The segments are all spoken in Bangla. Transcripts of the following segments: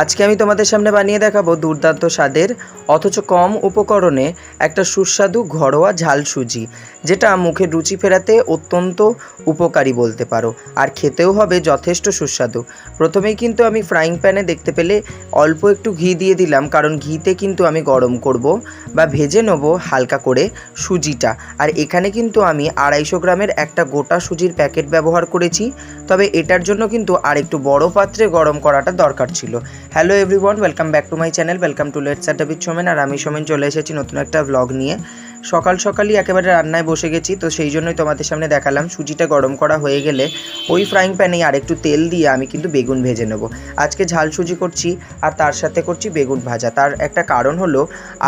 আজকে আমি তোমাদের সামনে বানিয়ে দেখাবো দুর্দান্ত স্বাদের, অথচ কম উপকরণে একটা সুস্বাদু ঘরোয়া ঝাল সুজি, যেটা মুখে রুচি ফেরাতে অত্যন্ত উপকারী বলতে পারো, আর খেতেও হবে যথেষ্ট সুস্বাদু। প্রথমেই কিন্তু আমি ফ্রাইং প্যানে দেখতে পেলে অল্প একটু ঘি দিয়ে দিলাম, কারণ ঘিতে কিন্তু আমি গরম করব বা ভেজে নেব হালকা করে সুজিটা। আর এখানে কিন্তু আমি আড়াইশো গ্রামের একটা গোটা সুজির প্যাকেট ব্যবহার করেছি, তবে এটার জন্য কিন্তু আর একটু বড় পাত্রে গরম করাটা দরকার ছিল। Hello everyone welcome back to my channel welcome to let's আর বিথ সোমেন আর আমি সোমেন চলে এসেছি নতুন একটা ব্লগ নিয়ে। সকাল সকালই একেবারে রান্নায় বসে গেছি, তো সেই জন্যই তোমাদের সামনে দেখালাম। সুজিটা গরম করা হয়ে গেলে ওই ফ্রাইং প্যানে আর একটু তেল দিয়ে আমি কিন্তু বেগুন ভেজে নেব। আজকে ঝাল সুজি করছি আর তার সাথে করছি বেগুন ভাজা। তার একটা কারণ হলো,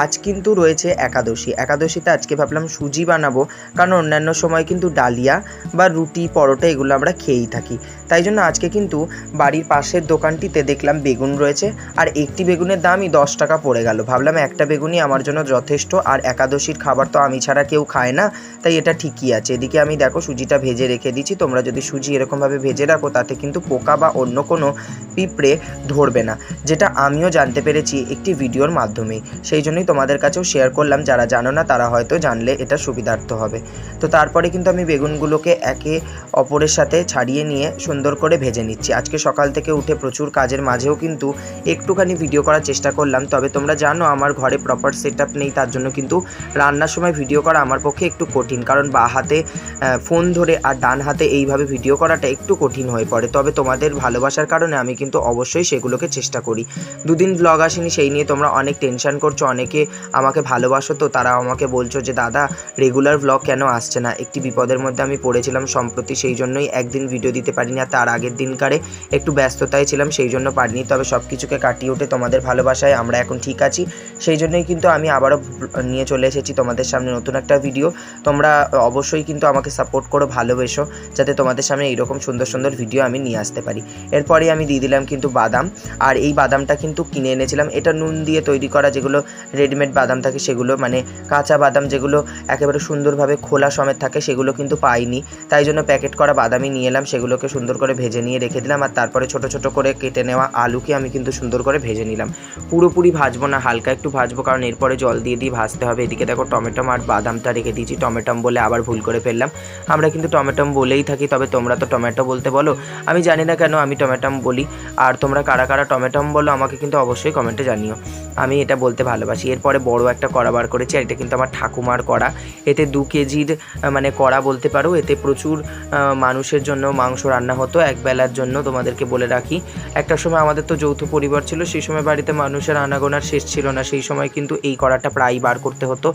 আজ কিন্তু রয়েছে একাদশী। একাদশীতে আজকে ভাবলাম সুজি বানাবো, কারণ অন্যান্য সময় কিন্তু ডালিয়া বা রুটি, পরোটা এগুলো আমরা খেয়েই থাকি। তাই জন্য আজকে কিন্তু বাড়ির পাশের দোকানটিতে দেখলাম বেগুন রয়েছে আর একটি বেগুনের দামই দশ টাকা পড়ে গেল। ভাবলাম একটা বেগুনই আমার জন্য যথেষ্ট আর একাদশীর খাবার তো আমি ছাড়া কেউ খায় না, তাই এটা ঠিকই আছে। এদিকে আমি দেখো সুজিটা ভেজে রেখে দিচ্ছি, তোমরা যদি সুজি এরকমভাবে ভেজে রাখো, তাতে কিন্তু পোকা বা অন্য কোনো পিঁপড়ে ধরবে না, যেটা আমিও জানতে পেরেছি একটি ভিডিওর মাধ্যমেই। সেই জন্যই তোমাদের কাছেও শেয়ার করলাম, যারা জানো না তারা হয়তো জানলে এটা সুবিধার্থ হবে। তো তারপরে কিন্তু আমি বেগুনগুলোকে একে অপরের সাথে ছাড়িয়ে নিয়ে সুন্দর করে ভেজে নিচ্ছি। আজকে সকাল থেকে উঠে প্রচুর কাজের মাঝেও কিন্তু একটুখানি ভিডিও করার চেষ্টা করলাম, তবে তোমরা জানো আমার ঘরে প্রপার সেট নেই, তার জন্য কিন্তু রান্নার সময় ভিডিও করা আমার পক্ষে একটু কঠিন। কারণ বা হাতে ফোন ধরে আর ডান হাতে এইভাবে ভিডিও করাটা একটু কঠিন হয়ে পড়ে। তবে তোমাদের ভালোবাসার কারণে আমি কিন্তু অবশ্যই সেগুলোকে চেষ্টা করি। দুদিন ব্লগ আসেনি, সেই নিয়ে তোমরা অনেক টেনশন করছ। অনেকে আমাকে ভালোবাসো তো, তারা আমাকে বলছো যে, দাদা রেগুলার ব্লগ কেন আসছে না? একটি বিপদের মধ্যে আমি পড়েছিলাম সম্প্রতি, সেই জন্যই একদিন ভিডিও দিতে পারিনি। আর তার আগের দিনকারে একটু ব্যস্ততায় ছিলাম, সেই জন্য পারিনি। তবে সব কিছুকে কাটিয়ে উঠে তোমাদের ভালোবাসায় আমরা এখন ঠিক আছি। সেই জন্যই কিন্তু আমি আবারও নিয়ে চলে এসেছি তোমাদের সামনে নতুন একটা ভিডিও তোমরা অবশ্যই কিন্তু আমাকে সাপোর্ট করো, ভালোবেসো, যাতে তোমাদের সামনে এইরকম সুন্দর সুন্দর ভিডিও আমি নিয়ে আসতে পারি। এরপরে আমি দিয়ে দিলাম কিন্তু বাদাম, আর এই বাদামটা কিন্তু কিনে এনেছিলাম। এটা নুন দিয়ে তৈরি করা যেগুলো রেডিমেড বাদাম থাকে সেগুলো মানে কাঁচা বাদাম যেগুলো একেবারে সুন্দরভাবে খোলা সমেত থাকে সেগুলো কিন্তু পাইনি। তাই জন্য প্যাকেট করা বাদামই নিয়ে এলাম, সেগুলোকে সুন্দর করে ভেজে নিয়ে রেখে দিলাম, আর তারপরে ছোট ছোট করে কেটে নেওয়া আলুকে আমি কিন্তু সুন্দর করে ভেজে নিলাম। পুরোপুরি ভাজবো না, হালকা একটু ভাজবো, কারণ এরপরে জল দিয়ে দিয়ে ভাজতে হবে। এদিকে দেখো টমেটোম আর বাদামটা রেখে দিয়েছি। টমেটোম বলে আবার ভুল করে ফেললাম। আমরা কিন্তু টমেটোম বলেই থাকি, তবে তোমরা তো টমেটো বলতে বলো। আমি জানি না কেন আমি টমেটোম বলি। আর তোমরা কারা কারা টমেটোম বলো, আমাকে কিন্তু অবশ্যই কমেন্টে জানিও। আমি এটা বলতে ভালোবাসি। এরপরে বড় একটা কড়া বার করেছি এটা কিন্তু আমার ঠাকুমার কড়া। এতে দু কেজির মানে কড়া বলতে পারো। এতে প্রচুর মানুষের জন্য মাংস রান্না হতো। এক বেলার জন্য তোমাদেরকে বলে রাখি। একটা সময় আমাদের তো যৌথ পরিবার ছিল, সেই সময় বাড়িতে মানুষের আনাগোনার শেষ ছিল না। সেই সময় কিন্তু এই কড়াটা প্রায় বার করতে হতো।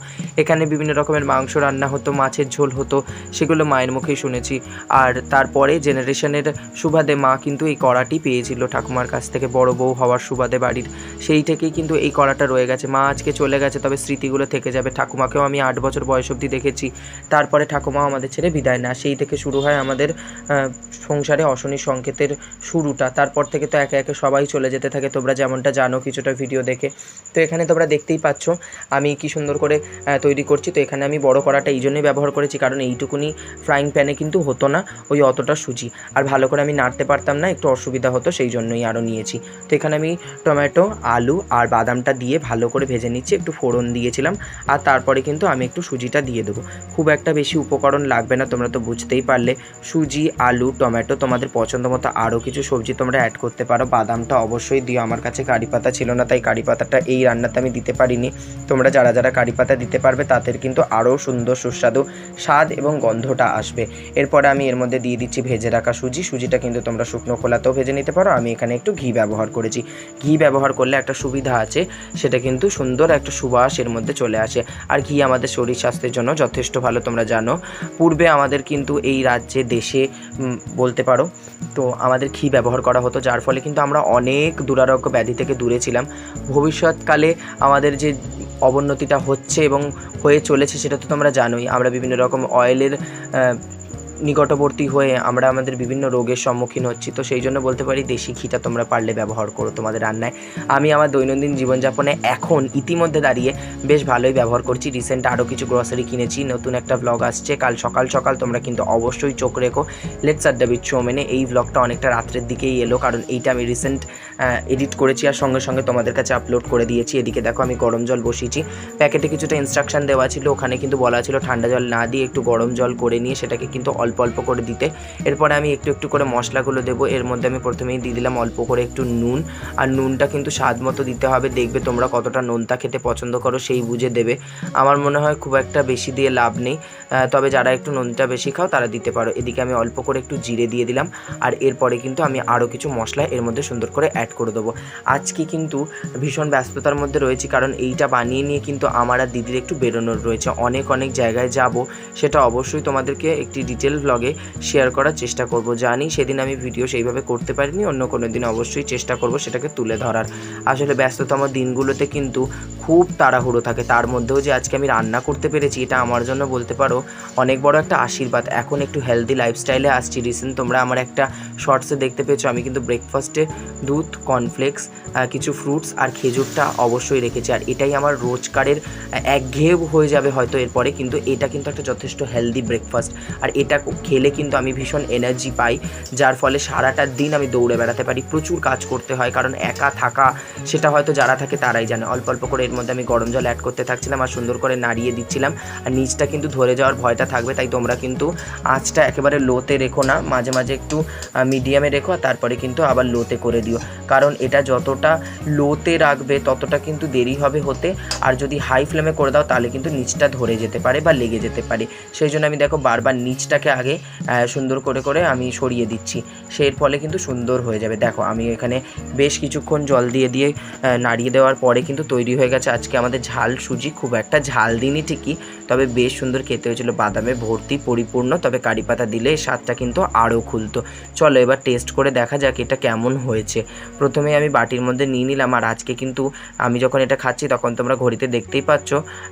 এখানে বিভিন্ন রকমের মাংস রান্না হতো মাছের ঝোল হতো সেগুলো মায়ের মুখেই শুনেছি। আর তারপরে জেনারেশনের সুবাদে মা কিন্তু এই কড়াটি পেয়েছিল ঠাকুমার কাছ থেকে বড় বউ হওয়ার সুবাদে বাড়ির। সেই থেকেই কিন্তু এই কড়াটা রয়ে গেছে। মা আজকে চলে গেছে তবে স্মৃতিগুলো থেকে যাবে। ঠাকুমাকেও আমি আট বছর বয়স অবধি দেখেছি। তারপরে ঠাকুমাও আমাদের ছেড়ে বিদায় না সেই থেকে শুরু হয় আমাদের সংসারে অশনি সংকেতের শুরুটা। তারপর থেকে তো একে একে সবাই চলে যেতে থাকে। তোমরা যেমনটা জানো কিছুটা ভিডিও দেখে। তো এখানে তোমরা দেখতেই পাচ্ছ আমি কি সুন্দর করে আহ, তৈরি করছি, তো এখানে আমি বড় কড়াটা এই জন্যই ব্যবহার করেছি, কারণ এইটুকুনি ফ্রাইং প্যানে কিন্তু হতো না, ওই অতটা সুজি। আর ভালো করে আমি নাড়তে পারতাম না, একটু অসুবিধা হতো সেই জন্যই আরও নিয়েছি। তো এখানে আমি টমেটো, আলু আর বাদামটা দিয়ে ভালো করে ভেজে নিচ্ছি, একটু ফোড়ন দিয়েছিলাম, আর তারপরে কিন্তু আমি একটু সুজিটা দিয়ে দেবো। খুব একটা বেশি উপকরণ লাগবে না, তোমরা তো বুঝতেই পারলে। সুজি, আলু, টমেটো, তোমাদের পছন্দ মতো আরও কিছু সবজি তোমরা অ্যাড করতে পারো। বাদামটা অবশ্যই দিও, আমার কাছে কারি পাতা ছিল না, তাই কারি পাতাটা এই রান্নাতে আমি দিতে পারিনি। তোমরা যারা যারা কারি পাতা দিতে পারবে তাদের কিন্তু আরও সুন্দর সুস্বাদু স্বাদ এবং গন্ধটা আসবে। এরপরে আমি এর মধ্যে দিয়ে দিচ্ছি ভেজে রাখা সুজি। সুজিটা কিন্তু তোমরা শুকনো খোলাতেও ভেজে নিতে পারো। আমি এখানে একটু ঘি ব্যবহার করেছি। ঘি ব্যবহার করলে একটা সুবিধা আছে, সেটা কিন্তু সুন্দর একটা সুবাস এর মধ্যে চলে আসে। আর ঘি আমাদের শরীর স্বাস্থ্যের জন্য যথেষ্ট ভালো, তোমরা জানো। পূর্বে আমাদের কিন্তু এই রাজ্যে, দেশে বলতে পারো, তো আমাদের ঘি ব্যবহার করা হতো, যার ফলে কিন্তু আমরা অনেক দুরারোগ্য ব্যাধি থেকে দূরে ছিলাম। ভবিষ্যৎকালে আমাদের যে অবনতিটা হচ্ছে এবং হয়ে চলেছে সেটা তো তোমরা জানোই। আমরা বিভিন্ন রকম অয়েলের নিকটবর্তী হয়ে আমরা আমাদের বিভিন্ন রোগের সম্মুখীন হচ্ছি। তো সেই জন্য বলতে পারি দেশি ঘিটা তোমরা পারলে ব্যবহার করো তোমাদের রান্নায়। আমি আমার দৈনন্দিন জীবনযাপনে এখন ইতিমধ্যে দাঁড়িয়ে বেশ ভালোই ব্যবহার করছি। রিসেন্ট আরও কিছু গ্রসারি কিনেছি, নতুন একটা ব্লগ আসছে। কাল সকাল সকাল তোমরা কিন্তু অবশ্যই চোখ রেখো। লেটস আড্ডা বিচ চৌমেনে এই ব্লগটা অনেকটা রাত্রের দিকেই এলো, কারণ এইটা আমি রিসেন্ট এডিট করেছি আর সঙ্গে সঙ্গে তোমাদের কাছে আপলোড করে দিয়েছি। এদিকে দেখো আমি গরম জল বসিয়েছি। প্যাকেটে কিছুটা ইনস্ট্রাকশন দেওয়া ছিল, ওখানে কিন্তু বলা ছিল ঠান্ডা জল না দিয়ে একটু গরম জল করে নিয়ে সেটাকে কিন্তু অল্প অল্প করে দিতে। এরপরে আমি একটু একটু করে মশলাগুলো দেবো। এর মধ্যে আমি প্রথমেই দিয়ে দিলাম অল্প করে একটু নুন। আর নুনটা কিন্তু স্বাদ মতো দিতে হবে। দেখবে তোমরা কতটা নোনতা খেতে পছন্দ করো, সেই বুঝে দেবে। আমার মনে হয় খুব একটা বেশি দিয়ে লাভ নেই। তবে যারা একটু নোনতা বেশি খাও, তারা দিতে পারো। এদিকে আমি অল্প করে একটু জিরে দিয়ে দিলাম। আর এরপরে কিন্তু আমি আরও কিছু মশলা এর মধ্যে সুন্দর করে অ্যাড করে দেবো। আজকে কিন্তু ভীষণ ব্যস্ততার মধ্যে রয়েছি, কারণ এইটা বানিয়ে নিয়ে কিন্তু আমার আর দিদির একটু বেরোনোর রয়েছে। অনেক অনেক জায়গায় যাব, সেটা অবশ্যই তোমাদেরকে একটি ডিটেল ব্লগে শেয়ার করার চেষ্টা করব। জানি সেদিন আমি ভিডিও সেইভাবে করতে পারিনি, অন্য কোনো দিন অবশ্যই চেষ্টা করব সেটাকে তুলে ধরার। আসলে ব্যস্ততম দিনগুলোতে কিন্তু খুব তাড়াহুড়ো থাকে। তার মধ্যেও যে আজকে আমি রান্না করতে পেরেছি, এটা আমার জন্য বলতে পারো অনেক বড় একটা আশীর্বাদ। এখন একটু হেলদি লাইফস্টাইলে আসছি। রিসেন্ট তোমরা আমার একটা শর্টসে দেখতে পেয়েছ। আমি কিন্তু ব্রেকফাস্টে দুধ কর্নফ্লেক্স কিছু ফ্রুটস আর খেজুরটা অবশ্যই রেখেছি। আর এটাই আমার রোজকারের একঘেয়ে হয়ে যাবে হয়তো এরপরে, কিন্তু এটা কিন্তু একটা যথেষ্ট হেলদি ব্রেকফাস্ট আর এটা খেলে কিন্তু আমি ভীষণ এনার্জি পাই, যার ফলে সারাটা দিন আমি দৌড়ে বেড়াতে পারি। প্রচুর কাজ করতে হয়, কারণ একা থাকা, সেটা হয়তো যারা থাকে তারাই জানে। অল্প অল্প করে এর মধ্যে আমি গরম জল অ্যাড করতে থাকছিলাম আর সুন্দর করে নাড়িয়ে দিচ্ছিলাম। আর নিচটা কিন্তু ধরে যাওয়ার ভয়টা থাকবে, তাই তোমরা কিন্তু আঁচটা একেবারে লোতে রেখো না। মাঝে মাঝে একটু মিডিয়ামে রেখো আর তারপরে কিন্তু আবার লোতে করে দিও। কারণ এটা যতটা লোতে রাখবে, ততটা কিন্তু দেরি হবে হতে। আর যদি হাই ফ্লেমে করে দাও, তাহলে কিন্তু নিচটা ধরে যেতে পারে বা লেগে যেতে পারে। সেই জন্য আমি দেখো বারবার নিচটাকে আগে সুন্দর করে করে আমি সরিয়ে দিচ্ছি। সেই ফলে কিন্তু সুন্দর হয়ে যাবে। দেখো আমি এখানে বেশ কিছুক্ষণ জল দিয়ে দিয়ে নাড়িয়ে দেওয়ার পরে কিন্তু তৈরি হয়ে গেছে। আজকে আমাদের ঝাল সুজি খুব একটা ঝাল দিনই ঠিকই, তবে বেশ সুন্দর খেতে হয়েছিল। বাদামে ভর্তি, পরিপূর্ণ, তবে কারি পাতা দিলে স্বাদটা কিন্তু আরও খুলতো। চলো এবার টেস্ট করে দেখা যাক এটা কেমন হয়েছে। প্রথমে আমি বাটির মধ্যে নিয়ে নিলাম, আর আজকে কিন্তু আমি যখন এটা খাচ্ছি তখন তোমরা ঘড়িতে দেখতেই পাচ্ছ,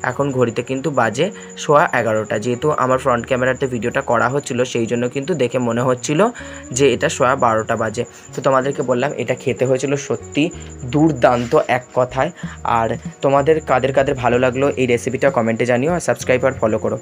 এখন ঘড়িতে কিন্তু বাজে সোয়া এগারোটা। যেহেতু আমার ফ্রন্ট ক্যামেরাতে ভিডিওটা করা হচ্ছিল, সেই জন্য কিন্তু দেখে মনে হচ্ছিল যে এটা সোয়া বারোটা বাজে। তো তোমাদেরকে বললাম, এটা খেতে হয়েছিল সত্যি দুর্দান্ত এক কথায়। আর তোমাদের কাদের কাদের ভালো লাগল এই রেসিপিটা কমেন্টে জানিও আর সাবস্ক্রাইব আর ফলো করো।